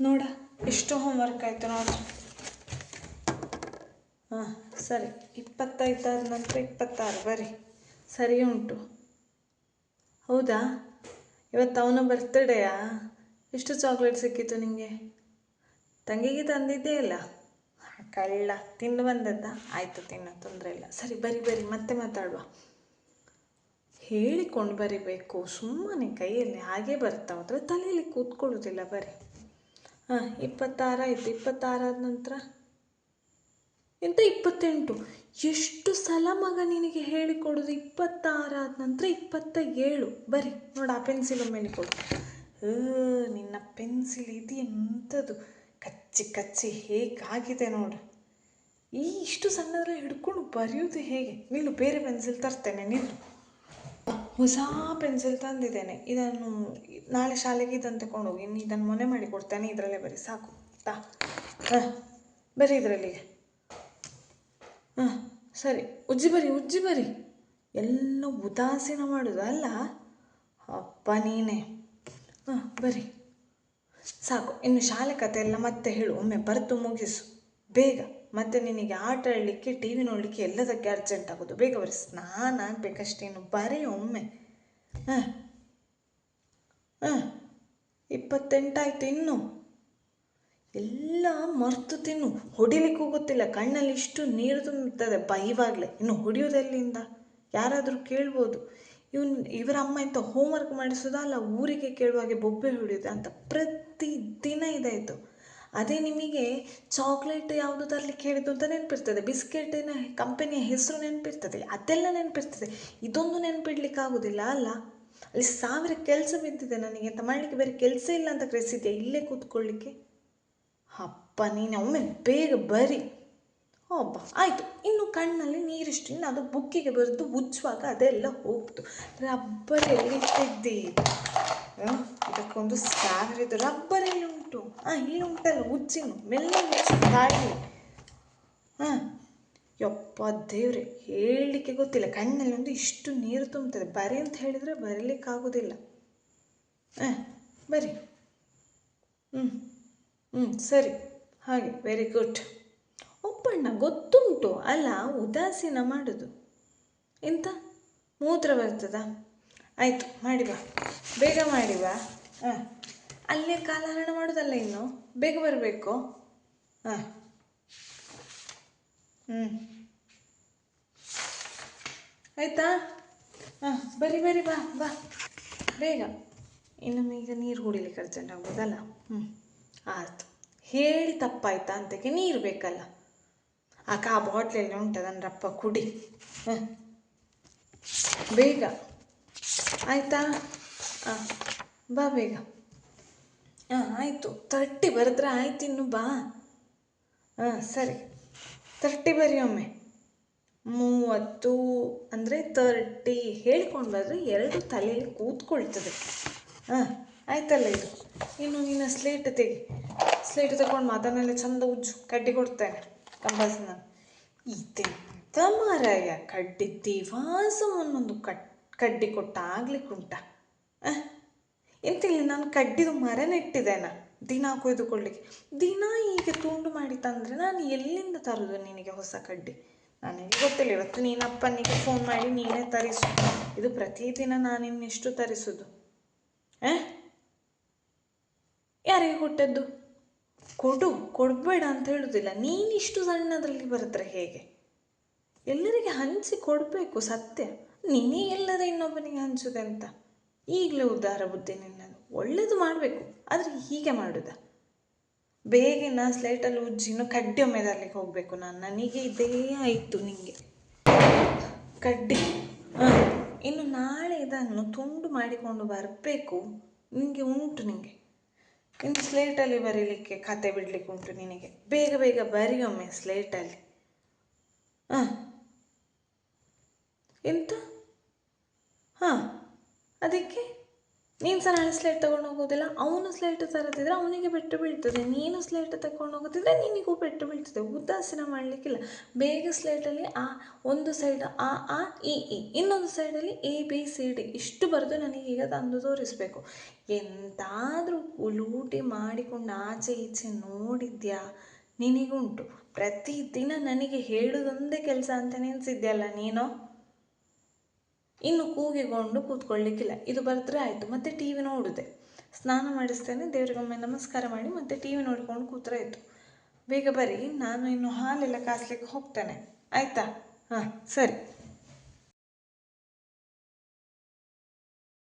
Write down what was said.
ನೋಡ, ಎಷ್ಟು ಹೋಮ್ವರ್ಕ್ ಆಯಿತು ನೋಡು. ಹಾಂ, ಸರಿ ಇಪ್ಪತ್ತೈದಾದ ನಂತರ ಇಪ್ಪತ್ತಾರು, ಬರಿ. ಸರಿ ಉಂಟು. ಹೌದಾ? ಇವತ್ತು ಅವನ ಬರ್ತ್ಡೇಯಾ ಎಷ್ಟು ಚಾಕ್ಲೇಟ್ ಸಿಕ್ಕಿತ್ತು ನಿಮಗೆ ತಂಗಿಗೆ ತಂದಿದ್ದೇ ಇಲ್ಲ. ಕಳ್ಳ, ತಿಂದು ಬಂದದ್ದ? ಆಯಿತು, ತಿನ್ನ, ತೊಂದರೆ ಇಲ್ಲ. ಸರಿ, ಬರಿ ಬರಿ, ಮತ್ತೆ ಮಾತಾಡುವ. ಹೇಳಿಕೊಂಡು ಬರಿಬೇಕು. ಸುಮ್ಮನೆ ಕೈಯಲ್ಲಿ ಹಾಗೆ ಬರ್ತಾ ಹೋದರೆ ತಲೆಯಲ್ಲಿ ಕೂತ್ಕೊಳ್ಳೋದಿಲ್ಲ, ಬರಿ. ಹಾಂ ಇಪ್ಪತ್ತಾರಾಯಿತು ಇಪ್ಪತ್ತಾರಾದ ನಂತರ? ಎಂತ ಇಪ್ಪತ್ತೆಂಟು? ಎಷ್ಟು ಸಲ ಮಗ ನಿನಗೆ ಹೇಳಿಕೊಡೋದು? ಇಪ್ಪತ್ತಾರಾದ ನಂತರ ಇಪ್ಪತ್ತ ಏಳು ಬರಿ, ನೋಡು ಆ ಪೆನ್ಸಿಲ್ ಒಮ್ಮೆ ಕೊಡು. ನಿನ್ನ ಪೆನ್ಸಿಲ್ ಇದು ಎಂಥದ್ದು ಕಚ್ಚಿ ಕಚ್ಚಿ ಹೇಗಾಗಿದೆ ನೋಡು. ಈ ಇಷ್ಟು ಸಣ್ಣದ್ರೆ ಹಿಡ್ಕೊಂಡು ಬರೆಯೋದು ಹೇಗೆ? ನೀನು ಬೇರೆ ಪೆನ್ಸಿಲ್ ತರ್ತೇನೆ, ನಿಲ್ಲು. ಹೊಸ ಪೆನ್ಸಿಲ್ ತಂದಿದ್ದೇನೆ. ಇದನ್ನು ನಾಳೆ ಶಾಲೆಗೆ ಇದನ್ನು ತಗೊಂಡು ಹೋಗಿ ಇನ್ನು ಇದನ್ನು ಮೊನೆ ಮಾಡಿ ಕೊಡ್ತೇನೆ. ಇದರಲ್ಲೇ ಬರಿ, ಸಾಕು. ತಾ. ಹಾಂ, ಬರಿ ಇದರಲ್ಲಿಗೆ ಹಾಂ, ಸರಿ. ಉಜ್ಜಿ ಬರಿ ಉಜ್ಜಿ ಬರಿ. ಎಲ್ಲ ಉದಾಸೀನ ಮಾಡೋದು ಅಲ್ಲ? ಅಪ್ಪ ನೀನೇ. ಹಾಂ, ಬರಿ. ಸಾಕು. ಇನ್ನು ಶಾಲೆ ಕತೆ ಎಲ್ಲ ಮತ್ತೆ ಹೇಳು. ಒಮ್ಮೆ ಬರೆದು ಮುಗಿಸು. ಬೇಗ. ಮತ್ತೆ ನಿನಗೆ ಆಟ ಆಡಲಿಕ್ಕೆ ಟಿ ವಿ ನೋಡಲಿಕ್ಕೆ ಎಲ್ಲದಕ್ಕೆ ಅರ್ಜೆಂಟ್ ಆಗೋದು. ಬೇಗ ಬರೀ ಸ್ನಾನ ಆಗಬೇಕಷ್ಟೇನು ಬರೀ ಒಮ್ಮೆ. ಹಾಂ. ಹಾಂ. ಇಪ್ಪತ್ತೆಂಟಾಯ್ತು ಇನ್ನು. ಎಲ್ಲ ಮರ್ತು ತಿನ್ನು. ಹೊಡಿಲಿಕ್ಕೆ ಗೊತ್ತಿಲ್ಲ. ಕಣ್ಣಲ್ಲಿ ಇಷ್ಟು ನೀರು ತುಂಬುತ್ತದೆ ಬೈವಾಗಲೇ ಇನ್ನು ಹೊಡಿಯೋದೆಲ್ಲಿಂದ ಯಾರಾದರೂ ಕೇಳ್ಬೋದು. ಇವನ್, ಇವರ ಅಮ್ಮ ಇಂಥ ಹೋಮ್ವರ್ಕ್ ಮಾಡಿಸೋದಾ? ಅಲ್ಲ, ಊರಿಗೆ ಕೇಳುವಾಗೆ ಬೊಬ್ಬೆ ಹೊಡೆಯೋದು ಅಂತ. ಪ್ರತಿದಿನ ಇದಾಯಿತು. ಅದೇ ನಿಮಗೆ ಚಾಕ್ಲೇಟ್ ಯಾವುದು ತರಲಿಕ್ಕೆ ಹೇಳಿದ್ದು ಅಂತ ನೆನಪಿರ್ತದೆ. ಬಿಸ್ಕೆಟಿನ ಕಂಪೆನಿಯ ಹೆಸರು ನೆನಪಿರ್ತದೆ. ಅದೆಲ್ಲ ನೆನಪಿರ್ತದೆ. ಇದೊಂದು ನೆನಪಿಡ್ಲಿಕ್ಕೆ ಆಗೋದಿಲ್ಲ, ಅಲ್ಲ? ಅಲ್ಲಿ ಸಾವಿರ ಕೆಲಸ ಬಿದ್ದಿದೆ ನನಗೆ ಅಂತ. ಮಾಡಲಿಕ್ಕೆ ಬೇರೆ ಕೆಲಸ ಇಲ್ಲ ಅಂತ ಕರೆಸಿದ್ಯಾ? ಇಲ್ಲೇ ಕೂತ್ಕೊಳ್ಳಿಕ್ಕೆ? ಅಪ್ಪ, ನೀನು ಒಮ್ಮೆ ಬೇಗ ಬರಿ. ಒಬ್ಬ ಆಯಿತು. ಇನ್ನು ಕಣ್ಣಲ್ಲಿ ನೀರಿಷ್ಟು ಇನ್ನು ಅದು ಬುಕ್ಕಿಗೆ ಬರೆದು ಉಜ್ಜುವಾಗ ಅದೆಲ್ಲ ಹೋಗ್ತು. ರಬ್ಬರ್ ಎಲ್ಲಿ ತೆಗ್ದಿ ಇದಕ್ಕೊಂದು ಇದಕ್ಕೊಂದು ಇದು ರಬ್ಬರ್ ಎಲ್ಲಿ ಉಂಟು ಹಾಂ ಇಲ್ಲಿ ಉಂಟಲ್ಲ ಉಜ್ಜಿನು ಮೆಲ್ಲ ಗಾಳಿ ಹಾಂ ಯಪ್ಪ ದೇವ್ರೆ, ಹೇಳಲಿಕ್ಕೆ ಗೊತ್ತಿಲ್ಲ. ಕಣ್ಣಲ್ಲಿ ಒಂದು ಇಷ್ಟು ನೀರು ತುಂಬುತ್ತದೆ ಬರಿ ಅಂತ ಹೇಳಿದರೆ ಬರೀಲಿಕ್ಕಾಗೋದಿಲ್ಲ ಹಾಂ ಬರಿ. ಹ್ಞೂ ಹ್ಞೂ ಸರಿ. ಹಾಗೆ ವೆರಿ ಗುಡ್ ಒಪ್ಪಣ್ಣ, ಗೊತ್ತುಂಟು. ಅಲ್ಲ, ಉದಾಸೀನ ಮಾಡೋದು. ಎಂತ? ಮೂತ್ರ ಬರ್ತದಾ? ಆಯಿತು, ಮಾಡಿ ಬಾ. ಬೇಗ ಮಾಡಿ ಬಾ. ಹಾಂ ಅಲ್ಲೇ ಕಾಲಹರಣ ಮಾಡೋದಲ್ಲ ಇನ್ನು? ಬೇಗ ಬರಬೇಕು. ಹಾಂ. ಹ್ಞೂ ಆಯಿತಾ? ಹಾಂ, ಬರಿ ಬರಿ, ಬಾ ಬಾ. ಬೇಗ. ಇನ್ನು ಈಗ ನೀರು ಕುಡಿಲಿಕ್ಕೆ ಅರ್ಜೆಂಟ್ ಆಗ್ಬೋದಲ್ಲ? ಹ್ಞೂ ಆಯ್ತು. ಹೇಳಿ ತಪ್ಪಾಯ್ತಾ ಅಂತಕ್ಕೆ ನೀರು ಬೇಕಲ್ಲ. ಅಕ್ಕ ಆ ಬಾಟ್ಲಲ್ಲಿ ಉಂಟು ರಪ್ಪ, ಕುಡಿ. ಹಾಂ. ಬೇಗ. ಆಯಿತಾ? ಹಾಂ. ಬಾ, ಬೇಗ. ಹಾಂ, ಆಯಿತು. ತರ್ಟಿ ಬರೆದ್ರೆ ಆಯ್ತು ಇನ್ನು ಬಾ. ಹಾಂ, ಸರಿ. ತರ್ಟಿ ಬರಿ ಒಮ್ಮೆ. ಮೂವತ್ತು ಅಂದರೆ ತರ್ಟಿ ಹೇಳ್ಕೊಂಡು ಬಂದರೆ ಎರಡು ತಲೆಯಲ್ಲಿ ಕೂತ್ಕೊಳ್ತದೆ. ಹಾಂ, ಆಯ್ತಲ್ಲ ಇದು. ಇನ್ನು ನಿನ್ನ ಸ್ಲೇಟ್ ತೆಗಿ. ಸ್ಲೇಟ್ ತಗೊಂಡು ಮಾತನ್ನೆಲ್ಲ ಚಂದ ಉಜ್ಜು, ಕಡ್ಡಿ ಕೊಡ್ತೇನೆ ಕಂಬಸ್ನ ಇದೆಂತ ಮಾರಾಯ, ಕಡ್ಡಿ ದಿವಾಸ ಒಂದೊಂದು ಕಟ್, ಕಡ್ಡಿ ಕೊಟ್ಟ ಆಗ್ಲಿಕ್ಕುಂಟ ಎಂತ ಇಲ್ಲ ನಾನು ಕಡ್ಡಿದು ಮರ ನೆಟ್ಟಿದ್ದೇನೆ ದಿನ ಕೊಯ್ದುಕೊಳ್ಳಿಕ್ಕೆ. ದಿನ ಹೀಗೆ ತುಂಡು ಮಾಡಿ ತಂದರೆ ನಾನು ಎಲ್ಲಿಂದ ತರೋದು ನಿನಗೆ ಹೊಸ ಕಡ್ಡಿ? ನನಗೆ ಗೊತ್ತಿಲ್ಲ. ಇವತ್ತು ನೀನು ಅಪ್ಪನಿಗೆ ಫೋನ್ ಮಾಡಿ ನೀನೇ ತರಿಸು. ಇದು ಪ್ರತಿದಿನ ನಾನು ಇನ್ನೆಷ್ಟು ತರಿಸೋದು? ಆ ಯಾರಿಗೆ ಕೊಟ್ಟದ್ದು? ಕೊಡು. ಕೊಡಬೇಡ ಅಂತ ಹೇಳುವುದಿಲ್ಲ ನೀನಿಷ್ಟು ಸಣ್ಣದರಲ್ಲಿ ಬರೆದ್ರೆ ಹೇಗೆ? ಎಲ್ಲರಿಗೆ ಹಂಚಿ ಕೊಡಬೇಕು ಸತ್ಯ. ನೀನೇ ಎಲ್ಲದ ಇನ್ನೊಬ್ಬನಿಗೆ ಹಂಚುದೆ ಅಂತ ಈಗಲೇ ಉದ್ಧಾರ ಬುದ್ಧಿ ನಿನ್ನದು. ಒಳ್ಳೇದು ಮಾಡಬೇಕು, ಆದರೆ ಹೀಗೆ ಮಾಡುದ? ಬೇಗಿನ ಸ್ಲೇಟಲ್ಲಿ ಉಜ್ಜಿನೂ ಕಡ್ಡಿ ತರಲಿಕ್ಕೆ ಹೋಗಬೇಕು ನಾನು. ನನಗೆ ಇದೇ ಆಯಿತು ನಿಮಗೆ ಕಡ್ಡಿ. ಹಾಂ, ಇನ್ನು ನಾಳೆ ಇದನ್ನು ತುಂಡು ಮಾಡಿಕೊಂಡು ಬರಬೇಕು. ನಿಮಗೆ ಉಂಟು ನಿಮಗೆ ಇನ್ನು ಸ್ಲೇಟಲ್ಲಿ ಬರೀಲಿಕ್ಕೆ ಕತೆ ಬಿಡಲಿಕ್ಕೆ ಉಂಟು ನಿನಗೆ. ಬೇಗ ಬೇಗ ಬರಿ ಒಮ್ಮೆ ಸ್ಲೇಟಲ್ಲಿ. ಹಾಂ. ಎಂತ ಹಾಂ ಅದಕ್ಕೆ ನೀನು ಸಹ ನಾಳೆ ಸ್ಲೇಟ್ ತಗೊಂಡು ಹೋಗೋದಿಲ್ಲ, ಅವನು ಸ್ಲೇಟ್ ತರದಿದ್ರೆ ಅವನಿಗೆ ಪೆಟ್ಟು ಬೀಳ್ತದೆ. ನೀನು ಸ್ಲೇಟ್ ತಗೊಂಡು ಹೋಗೋದಿದ್ರೆ ನಿನಗೂ ಪೆಟ್ಟು ಬೀಳ್ತದೆ. ಉದಾಸೀನ ಮಾಡಲಿಕ್ಕಿಲ್ಲ. ಬೇಗ ಸ್ಲೇಟಲ್ಲಿ ಆ ಒಂದು ಸೈಡ್ ಆ ಆ ಇ ಇ ಇನ್ನೊಂದು ಸೈಡಲ್ಲಿ ಎ ಬಿ ಸಿ ಡಿ ಇಷ್ಟು ಬರೆದು ನನಗೀಗ ತಂದು ತೋರಿಸಬೇಕು. ಎಂತಾದರೂ ಲೂಟಿ ಮಾಡಿಕೊಂಡು ಆಚೆ ಈಚೆ ನೋಡಿದ್ಯಾ? ನಿನಗುಂಟು. ಪ್ರತಿದಿನ ನನಗೆ ಹೇಳೋದೊಂದೇ ಕೆಲಸ ಅಂತ ನೆನೆಸಿದ್ಯಲ್ಲ ನೀನು? ಇನ್ನು ಕೂಗಿಕೊಂಡು ಕೂತ್ಕೊಳ್ಳಿಕ್ಕಿಲ್ಲ. ಇದು ಬರೆದ್ರೆ ಆಯಿತು. ಮತ್ತೆ ಟಿ ವಿ ನೋಡಿದೆ. ಸ್ನಾನ ಮಾಡಿಸ್ತೇನೆ. ದೇವರಿಗೊಮ್ಮೆ ನಮಸ್ಕಾರ ಮಾಡಿ ಮತ್ತೆ ಟಿ ವಿ ನೋಡಿಕೊಂಡು ಕೂತ್ರೆ ಆಯಿತು. ಬೇಗ ಬರೀ. ನಾನು ಇನ್ನು ಹಾಲೆಲ್ಲ ಕಾಸ್ಲಿಕ್ಕೆ ಹೋಗ್ತೇನೆ. ಆಯಿತಾ? ಹಾಂ, ಸರಿ.